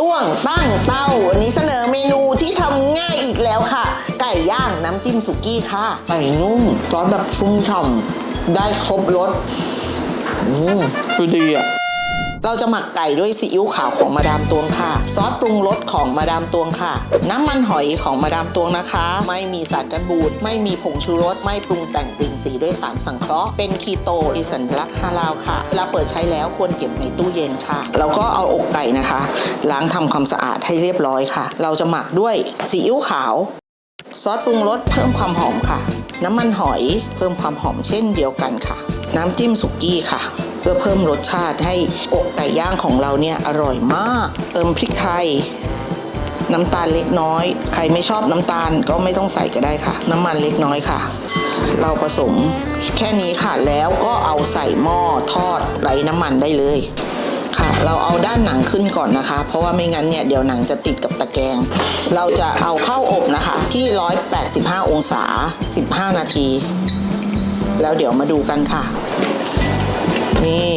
ต้วงตั้งเต้าวันนี้เสนอเมนูที่ทำง่ายอีกแล้วค่ะ ไก่ย่างน้ำจิ้มสุกี้ค่ะ ไก่นุ่มซอสแบบชุ่มฉ่ำได้ครบรสอืมคือดีอะ เราจะหมักไก่ด้วยซีอิ๊วขาวของมาดามตวงค่ะ ซอสปรุงรสของมาดามตวงค่ะ น้ำมันหอยของมาดามตวงนะคะ ไม่มีสารกันบูด ไม่มีผงชูรส ไม่ปรุงแต่งกลิ่นสีด้วยสารสังเคราะห์ เป็นคีโตมีสัญลักษณ์ฮาลาลค่ะเวลาเปิดใช้แล้วควรเก็บในตู้เย็นค่ะเราก็เอาอกไก่นะคะ ล้างทำความสะอาดให้เรียบร้อยค่ะ เราจะหมักด้วยซีอิ๊วขาว ซอสปรุงรสเพิ่มความหอมค่ะ น้ำมันหอยเพิ่มความหอมเช่นเดียวกันค่ะ น้ำจิ้มสุกี้ค่ะ พื่อเพิ่มรสชาติให้อกไก่ย่างของเราเนี่ยอร่อยมาก เติมพริกไทยน้ำตาลเล็กน้อย ใครไม่ชอบน้ำตาลก็ไม่ต้องใส่ก็ได้ค่ะ น้ำมันเล็กน้อยค่ะ เราผสมแค่นี้ค่ะแล้วก็เอาใส่หม้อทอดไร้น้ำมันได้เลยค่ะ เราเอาด้านหนังขึ้นก่อนนะคะ เพราะว่าไม่งั้นเนี่ยเดี๋ยวหนังจะติดกับตะแกรงเราจะเอาเข้าอบนะคะที่ 185 องศา 15 นาที แล้วเดี๋ยวมาดูกันค่ะ นี่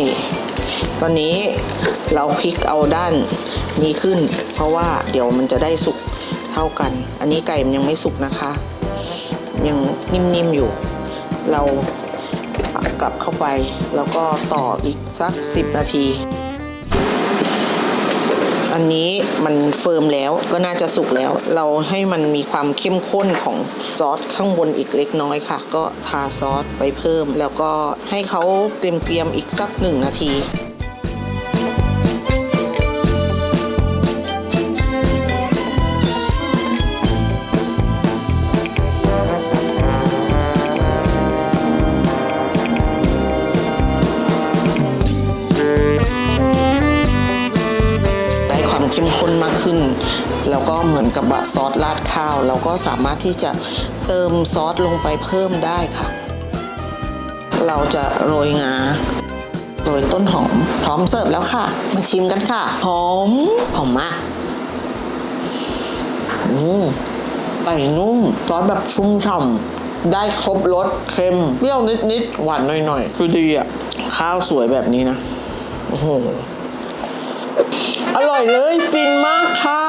ตอนนี้เราพลิกเอาด้านนี้ขึ้น เพราะว่าเดี๋ยวมันจะได้สุกเท่ากัน อันนี้ไก่มันยังไม่สุกนะคะ ยังนิ่มๆอยู่ เรากลับเข้าไปแล้วก็ต่ออีกสัก 10 นาที อันนี้มันเฟิร์มแล้วก็น่าจะสุกแล้ว เราให้มันมีความเข้มข้นของซอสข้างบนอีกเล็กน้อยค่ะ ก็ทาซอสไปเพิ่ม แล้วก็ให้เขาเตรียมๆอีกสักหนึ่งนาที เข้มข้นมากขึ้น แล้วก็เหมือนกับซอสราดข้าว เราก็สามารถที่จะเติมซอสลงไปเพิ่มได้ค่ะ เราจะโรยงาโรยต้นหอม พร้อมเสิร์ฟแล้วค่ะ มาชิมกันค่ะ หอม หอมมากอืมไก่นุ่มซอสแบบชุ่มฉ่ำได้ครบรสเค็มเปรี้ยวนิดๆหวานหน่อยๆ คือดีอะ ข้าวสวยแบบนี้นะ โอ้โห อร่อยเลยฟินมากค่ะ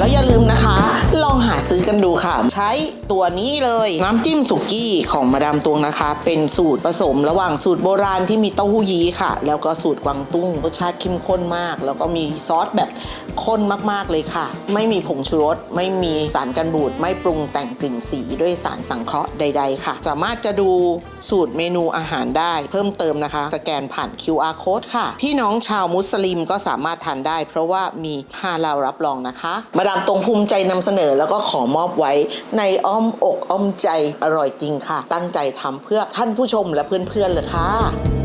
แล้วอย่าลืมนะคะ ลองหาซื้อกันดูค่ะ ใช้ตัวนี้เลยน้ำจิ้มสุกี้ของมาดามตวงนะคะ เป็นสูตรผสมระหว่างสูตรโบราณที่มีเต้าหู้ยี้ค่ะ แล้วก็สูตรกวางตุ้งรสชาติเข้มข้นมาก แล้วก็มีซอสแบบข้นมากๆเลยค่ะ ไม่มีผงชูรส ไม่มีสารกันบูด ไม่ปรุงแต่งกลิ่นสีด้วยสารสังเคราะห์ใด ๆ ค่ะ สามารถจะดูสูตรเมนูอาหารได้เพิ่มเติมนะคะ สแกนผ่าน QR code ค่ะ พี่น้องชาวมุสลิมก็สามารถทานได้ เพราะว่ามีฮาลาลรับรองนะคะมาดามตรงภูมิใจนำเสนอแล้วก็ขอมอบไว้ในอ้อมอกอ้อมใจอร่อยจริงค่ะ ตั้งใจทำเพื่อท่านผู้ชมและเพื่อนๆเลยค่ะ